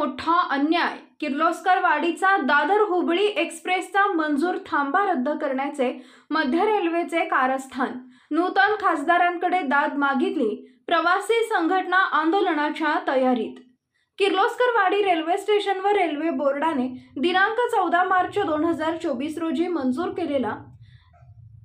मोठा अन्याय. किर्लोस्कर वाडीचा दादर हुबळी एक्सप्रेसचा मंजूर थांबा रद्द करण्याचे मध्य रेल्वेचे कारस्थान. नूतन खासदारांकडे दाद मागितली प्रवासी संघटना आंदोलनाच्या तयारीत. किर्लोस्कर वाडी रेल्वे स्टेशनवर रेल्वे बोर्डाने दिनांक चौदा मार्च दोन हजार चोवीस रोजी मंजूर केलेला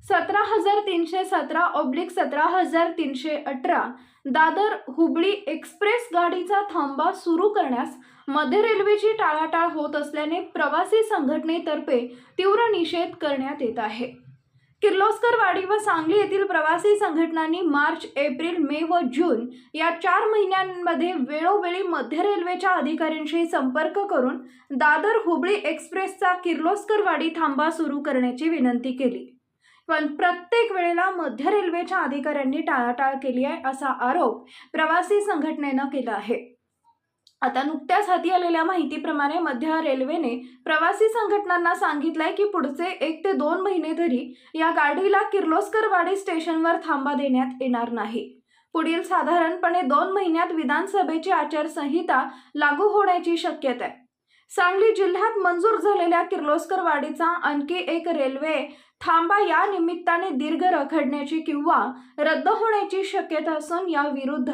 सतरा हजार तीनशे सतरा ऑब्लिक सतरा हजार तीनशे अठरा दादर हुबळी एक्सप्रेस गाडीचा थांबा सुरू करण्यास मध्य रेल्वेची टाळाटाळ होत असल्याने प्रवासी संघटनेतर्फे तीव्र निषेध करण्यात येत आहे. किर्लोस्कर वाडी व सांगली येथील प्रवासी संघटनांनी मार्च एप्रिल मे व जून या चार महिन्यांमध्ये वेळोवेळी मध्य रेल्वेच्या अधिकाऱ्यांशी संपर्क करून दादर हुबळी एक्सप्रेसचा किर्लोस्कर वाडी थांबा सुरू करण्याची विनंती केली. पण प्रत्येक वेळेला मध्य रेल्वेच्या अधिकाऱ्यांनी टाळाटाळ केली आहे असा आरोप प्रवासी संघटनेनं केला आहे. आता नुकत्याच हाती आलेल्या माहितीप्रमाणे मध्य रेल्वेने प्रवासी संघटनांना सांगितलंय की पुढचे एक ते दोन महिने तरी या गाडीला किर्लोस्करवाडी स्टेशनवर थांबा देण्यात येणार नाही. पुढील साधारणपणे दोन महिन्यात विधानसभेची आचारसंहिता लागू होण्याची शक्यता आहे. सांगली जिल्ह्यात मंजूर झालेल्या किर्लोस्करवाडीचा आणखी एक रेल्वे थांबा या निमित्ताने दीर्घ रखडण्याची किंवा रद्द होण्याची शक्यता असून या विरुद्ध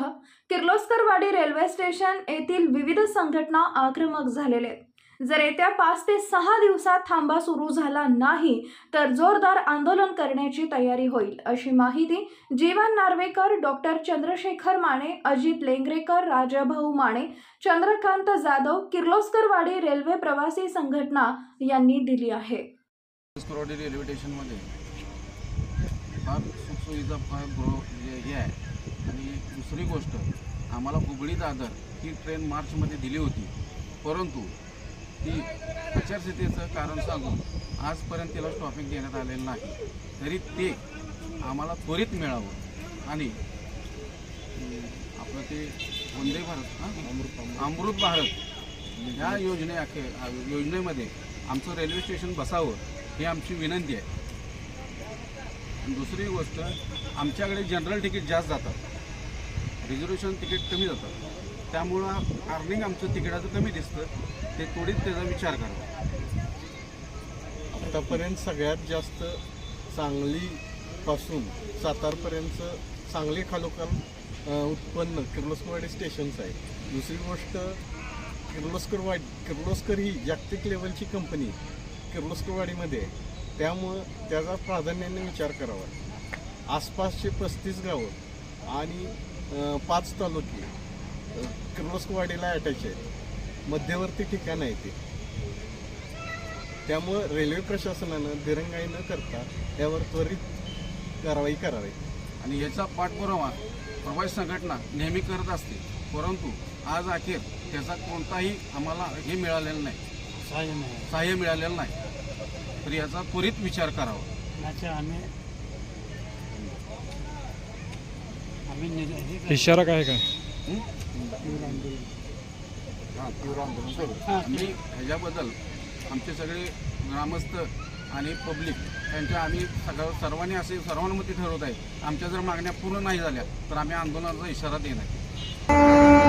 किर्लोस्करवाडी रेल्वे स्टेशन येथील विविध संघटना आक्रमक झालेले आहेत. जर येत्या पाच ते सहा दिवसात थांबा सुरू झाला नाही तर जोरदार आंदोलन करण्याची तयारी होईल अशी माहिती जीवन नार्वेकर डॉक्टर चंद्रशेखर माने अजित लेंगरेकर राजाभाऊ माने चंद्रकांत जाधव किर्लोस्करवाडी रेल्वे प्रवासी संघटना यांनी दिली आहे. रेल्वे स्टेशनमध्ये फार फार हे आहे. आणि दुसरी गोष्ट आम्हाला हुबळी दादर ही ट्रेन मार्चमध्ये दिली होती. परंतु ती आचारसंहितेचं कारण सांगून आजपर्यंत तिला स्टॉपिंग देण्यात आलेलं नाही. तरी ते आम्हाला त्वरित मिळावं. आणि आपलं ते वंदे भारत हां? अमृत अमृत भारत. ह्या योजने अखे योजनेमध्ये आमचं रेल्वे स्टेशन बसावं ही आमची विनंती आहे. आणि दुसरी गोष्ट आमच्याकडे जनरल तिकीट जास्त जातात. रिझर्वेशन तिकीट कमी जातं त्यामुळं अर्निंग आमचं तिकिटाचं कमी दिसतं. ते थोडीच त्याचा विचार करावा आतापर्यंत सगळ्यात जास्त सांगलीपासून सातारपर्यंत सांगली खालोखाल उत्पन्न किर्लोस्करवाडी स्टेशन्स आहे. दुसरी गोष्ट किर्लोस्करवाडी किर्लोस्कर ही जागतिक लेवलची कंपनी किर्लोस्करवाडीमध्ये आहे. त्यामुळं त्याचा प्राधान्याने विचार करावा. आसपासचे पस्तीस गावं आणि पाच तालुके अ, किर्लोस्करवाडीला अटॅच आहेत. मध्यवर्ती ठिकाण आहे ते. त्यामुळं रेल्वे प्रशासनानं दिरंगाई न करता यावर त्वरित कारवाई करावी. आणि याचा पाठपुरावा प्रवासी संघटना नेहमी करत असते. परंतु आज अखेर त्याचा कोणताही आम्हाला हे मिळालेलं नाही. सहाय्य मिळालेलं नाही. तर याचा त्वरित विचार करावा. अच्छा आम्ही हे इशारा काय काय हा, आम्ही ह्याच्याबद्दल आमचे सगळे ग्रामस्थ आणि पब्लिक यांच्या आम्ही सगळं सर्वांनी असे सर्वानुमती ठरवत आहे. आमच्या जर मागण्या पूर्ण नाही झाल्या तर आम्ही आंदोलनाचा इशारा देणार.